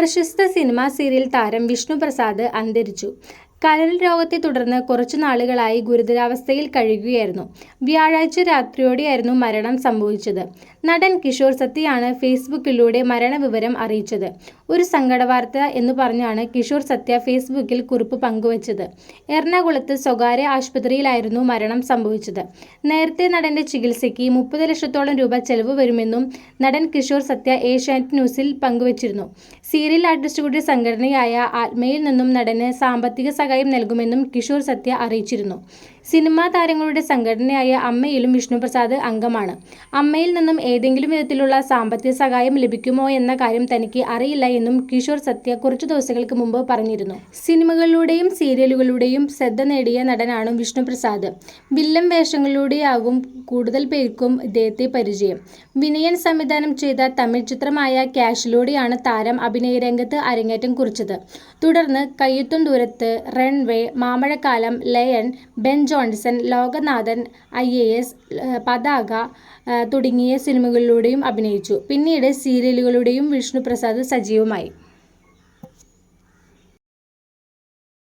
പ്രശസ്ത cinema serial താരം വിഷ്ണു പ്രസാദ് അന്തരിച്ചു. കരൾ രോഗത്തെ തുടർന്ന് കുറച്ചു നാളുകളായി ഗുരുതരാവസ്ഥയിൽ കഴിയുകയായിരുന്നു. വ്യാഴാഴ്ച രാത്രിയോടെയായിരുന്നു മരണം സംഭവിച്ചത്. നടൻ കിഷോർ സത്യയാണ് ഫേസ്ബുക്കിലൂടെ മരണവിവരം അറിയിച്ചത്. ഒരു സങ്കടവാർത്ത എന്ന് പറഞ്ഞാണ് കിഷോർ സത്യ ഫേസ്ബുക്കിൽ കുറിപ്പ് പങ്കുവച്ചത്. എറണാകുളത്ത് സ്വകാര്യ ആശുപത്രിയിലായിരുന്നു മരണം സംഭവിച്ചത്. നേരത്തെ നടന്റെ ചികിത്സയ്ക്ക് മുപ്പത് ലക്ഷത്തോളം രൂപ ചെലവ് വരുമെന്നും നടൻ കിഷോർ സത്യ ഏഷ്യാനെറ്റ് ന്യൂസിൽ പങ്കുവച്ചിരുന്നു. സീരിയൽ ആർട്ടിസ്റ്റുകളുടെ സംഘടനയായ ആത്മയിൽ നിന്നും നടന് സാമ്പത്തിക സഹായം നൽകുമെന്നും കിഷോർ സത്യ അറിയിച്ചിരുന്നു. സിനിമാ താരങ്ങളുടെ സംഘടനയായ അമ്മയിലും വിഷ്ണുപ്രസാദ് അംഗമാണ്. അമ്മയിൽ നിന്നും ഏതെങ്കിലും വിധത്തിലുള്ള സാമ്പത്തിക സഹായം ലഭിക്കുമോ എന്ന കാര്യം തനിക്ക് അറിയില്ല എന്നും കിഷോർ സത്യ കുറച്ചു ദിവസങ്ങൾക്ക് മുമ്പ് പറഞ്ഞിരുന്നു. സിനിമകളിലൂടെയും സീരിയലുകളിലൂടെയും ശ്രദ്ധ നേടിയ നടനാണ് വിഷ്ണുപ്രസാദ്. വില്ലൻ വേഷങ്ങളിലൂടെയാകും കൂടുതൽ പേർക്കും ഇദ്ദേഹത്തെ പരിചയം. വിനയൻ സംവിധാനം ചെയ്ത തമിഴ് ചിത്രമായ ക്യാഷിലൂടെയാണ് താരം അഭിനയ രംഗത്ത് അരങ്ങേറ്റം കുറിച്ചത്. തുടർന്ന് കയ്യെത്തും ദൂരത്ത് Runway Mambazhakkalam Lion Ben Johnson Lokanathan I A S Pathaka തുടങ്ങിയ സിനിമകളിലൂടെയും അഭിനയിച്ചു. പിന്നീട് സീരിയലുകളുടെയും വിഷ്ണുപ്രസാദ് സജീവമായി.